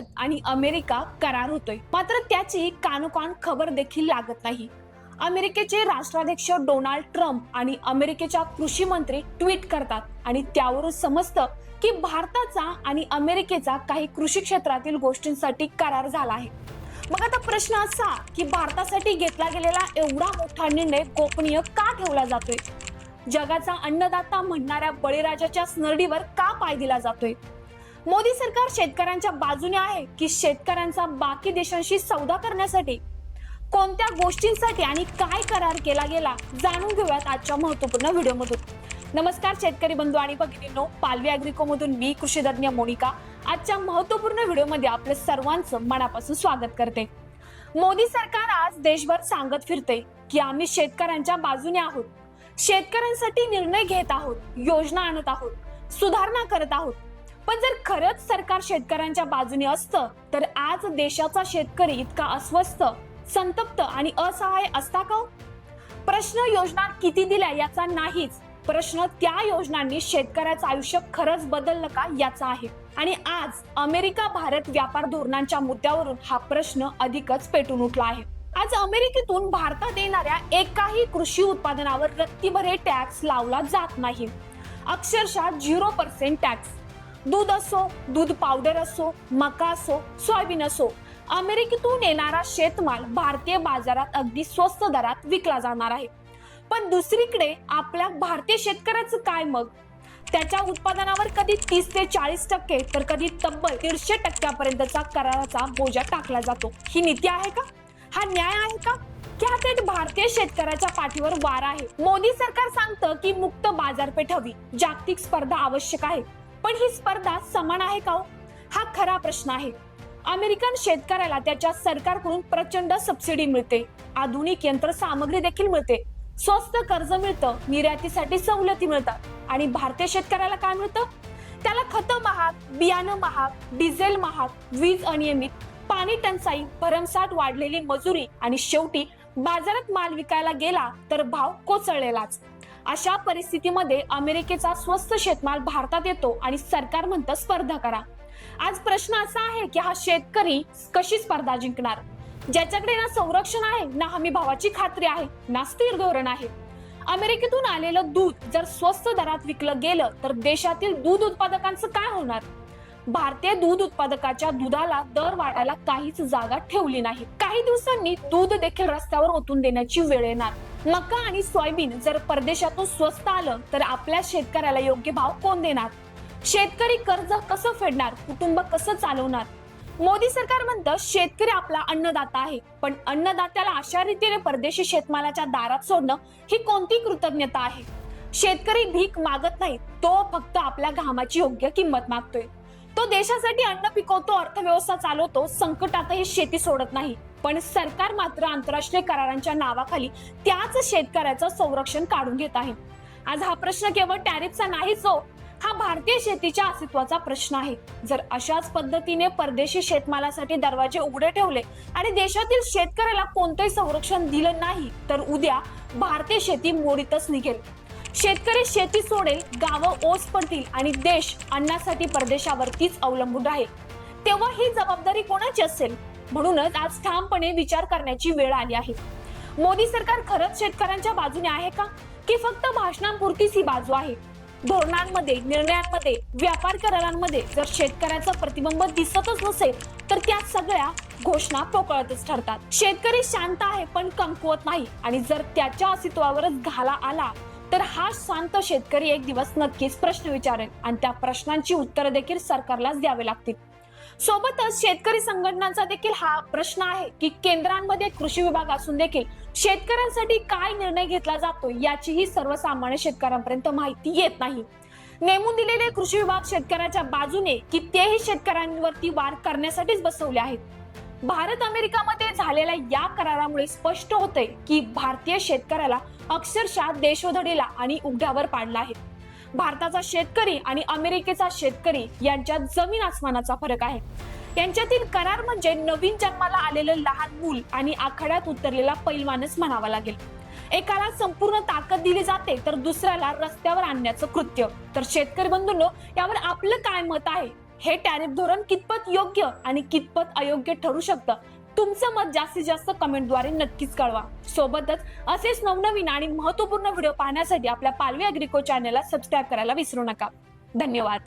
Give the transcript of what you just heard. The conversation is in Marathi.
भारत आणि अमेरिका करार होतोय. मात्र त्याची कानोकान खबर देखील लागत नाही. अमेरिकेचे राष्ट्राध्यक्ष डोनाल्ड ट्रम्प आणि अमेरिकेच्या कृषी मंत्री ट्विट करतात आणि त्यावरून समजतं की भारताचा आणि अमेरिकेचा काही कृषी क्षेत्रातील गोष्टींसाठी करार झाला आहे. मग आता प्रश्न असा की भारतासाठी घेतला गेलेला एवढा मोठा निर्णय गोपनीय का ठेवला जातोय? जगाचा अन्नदाता म्हणणाऱ्या बळीराजाच्या स्नरडीवर का पाय दिला जातोय? मोदी सरकार शेतकऱ्यांच्या बाजूने आहे की शेतकऱ्यांचा बाकी देशांशी सौदा करण्यासाठी? कोणत्या गोष्टींसाठी आणि काय करार केला गेला? जाणून घेऊयात आजच्या महत्त्वपूर्ण व्हिडिओमधून. नमस्कार शेतकरी बंधू आणि भगिनींनो पालवी अॅग्रिको मधून मी कृषीतज्ञ मोनिका. आजच्या महत्त्वपूर्ण व्हिडिओमध्ये आपलं सर्वांचं मनापासून स्वागत करते. मोदी सरकार आज देशभर सांगत फिरते की आम्ही शेतकऱ्यांच्या बाजूने आहोत. शेतकऱ्यांसाठी निर्णय घेत आहोत योजना आणत आहोत सुधारणा करत आहोत. पण जर खरंच सरकार शेतकऱ्यांच्या बाजूने असतं तर आज देशाचा शेतकरी इतका अस्वस्थ संतप्त आणि असहाय असता का हो? प्रश्न योजना किती दिल्या याचा नाहीच. प्रश्न त्या योजनांनी शेतकऱ्याचं आयुष्य खरंच बदललं का याचा आहे. आणि आज अमेरिका भारत व्यापार धोरणांच्या मुद्द्यावरून हा प्रश्न अधिकच पेटून उठला आहे. आज अमेरिकेतून भारतात येणाऱ्या एकाही कृषी उत्पादनावर रत्तीभरे टॅक्स लावला जात नाही. अक्षरशः झिरो पर्सेंट टॅक्स. दूध असो दूध पावडर असो मका असो सोयाबीन असो अमेरिकेतून येणारा शेतमाल भारतीय बाजारात अगदी स्वस्त दरात विकला जाणार आहे. पण दुसरीकडे आपल्या भारतीय शेतकऱ्याचं काय मग? त्याच्या उत्पादनावर कधी तीस ते चाळीस टक्के तर कधी तब्बल दीडशे टक्क्यापर्यंतचा कराराचा बोजा टाकला जातो. ही नीती आहे का? हा न्याय आहे का? क्या थेट भारतीय शेतकऱ्याच्या पाठीवर वार आहे? मोदी सरकार सांगतं की मुक्त बाजारपेठ हवी जागतिक स्पर्धा आवश्यक आहे. पण ही स्पर्धा समान आहे का हो? हा? खरा प्रश्न आहे. अमेरिकन शेतकऱ्याला त्याच्या सरकारकडून प्रचंड सबसिडी मिळते. आधुनिक यंत्रसामग्री देखील मिळते. स्वस्त कर्ज मिळतं निर्यातीसाठी सवलती मिळतात. आणि भारतीय शेतकऱ्याला काय मिळतं? त्याला खतं महाग बियाणं महाग डिझेल महाग वीज अनियमित पाणी टंचाई भरमसाठ वाढलेली मजुरी आणि शेवटी बाजारात माल विकायला गेला तर भाव कोसळलेलाच. अशा परिस्थितीमध्ये अमेरिकेचा स्वस्त शेतमाल भारतात येतो आणि सरकार म्हणतं स्पर्धा करा. आज प्रश्न असा आहे की हा शेतकरी कशी स्पर्धा जिंकणार? ज्याच्याकडे ना संरक्षण आहे ना हमी भावाची खात्री आहे ना स्थिर धोरण आहे. अमेरिकेतून आलेलं दूध जर स्वस्त दरात विकलं गेलं तर देशातील दूध उत्पादकांचं काय होणार? भारतीय दूध उत्पादकाच्या दुधाला दर वाढायला काहीच जागा ठेवली नाही. काही दिवसांनी दूध देखील रस्त्यावर ओतून देण्याची वेळ येणार. मका आणि सोयाबीन जर परदेशातून स्वस्त आलं तर आपल्या शेतकऱ्याला योग्य भाव कोण देणार? शेतकरी कर्ज कसं फेडणार? कुटुंब कसं चालवणार? मोदी सरकार म्हणतं शेतकरी आपला अन्नदाता आहे पण अन्नदात्याला अशा रीतीने परदेशी शेतमालाच्या दारात सोडणं ही कोणती कृतज्ञता आहे? शेतकरी भीक मागत नाही तो फक्त आपल्या घामाची योग्य किंमत मागतोय. तो देशासाठी अन्न पिकवतो अर्थव्यवस्था चालवतो संकटातही शेती सोडत नाही. पण सरकार मात्र आंतरराष्ट्रीय करारांच्या नावाखाली त्याच शेतकऱ्याचं संरक्षण काढून घेत आहे. आज हा प्रश्न केवळ टॅरिफचा नाहीच हो हा भारतीय शेतीच्या अस्तित्वाचा प्रश्न आहे. जर अशाच पद्धतीने परदेशी शेतमालासाठी दरवाजे उघडे ठेवले आणि देशातील शेतकऱ्याला कोणतंही संरक्षण दिलं नाही तर उद्या भारतीय शेती मोडीतच निघेल. शेतकरी शेती सोडेल गावं ओस पडतील आणि देश अन्नासाठी परदेशावरतीच अवलंबून राहील. तेव्हा ही जबाबदारी कोणाची असेल? म्हणूनच आज ठामपणे विचार करण्याची वेळ आली आहे. मोदी सरकार खरंच शेतकऱ्यांच्या बाजूने आहे का? की फक्त भाषणांपुरतीच ही बाजू आहे? धोरणांमध्ये निर्णयांमध्ये व्यापार करारांमध्ये जर शेतकऱ्याचं प्रतिबिंब दिसतच नसेल तर त्या सगळ्या घोषणा पोकळतच ठरतात. शेतकरी शांत आहे पण कमकुवत नाही. आणि जर त्याच्या अस्तित्वावरच घाला आला तर हा शांत शेतकरी एक दिवस नक्कीच प्रश्न विचारेल आणि त्या प्रश्नांची उत्तरं देखील सरकारलाच द्यावे लागतील. सोबतच शेतकरी संघटनांचा देखील हा प्रश्न आहे की केंद्रांमध्ये कृषी विभाग असून देखील शेतकऱ्यांसाठी काय निर्णय घेतला जातो याचीही सर्वसामान्य शेतकऱ्यांपर्यंत माहिती येत नाही. नेमून दिलेले कृषी विभाग शेतकऱ्याच्या बाजूने की तेही शेतकऱ्यांवरती वार करण्यासाठीच बसवले आहेत. भारत अमेरिकामध्ये झालेल्या या करारामुळे स्पष्ट होते की भारतीय शेतकऱ्याला अक्षरशः देशोधडीला आणि उघड्यावर पाडला आहे. भारताचा शेतकरी आणि अमेरिकेचा शेतकरी यांच्यात जमीन आसमानाचा फरक आहे. यांच्यातील करार म्हणजे नवीन जन्माला आलेलं लहान मूल आणि आखाड्यात उतरलेला पैलवानच म्हणावा लागेल. एकाला संपूर्ण ताकद दिली जाते तर दुसऱ्याला रस्त्यावर आणण्याचं कृत्य. तर शेतकरी बंधूंनो यावर आपलं काय मत आहे? हे टॅरिफ धोरण कितपत योग्य आणि कितपत अयोग्य ठरू शकतं? तुमचं मत जास्तीत जास्त कमेंटद्वारे नक्कीच कळवा. सोबतच असेच नवनवीन आणि महत्त्वपूर्ण व्हिडिओ पाहण्यासाठी आपल्या पालवी अग्रिको चॅनलला सबस्क्राईब करायला विसरू नका. धन्यवाद.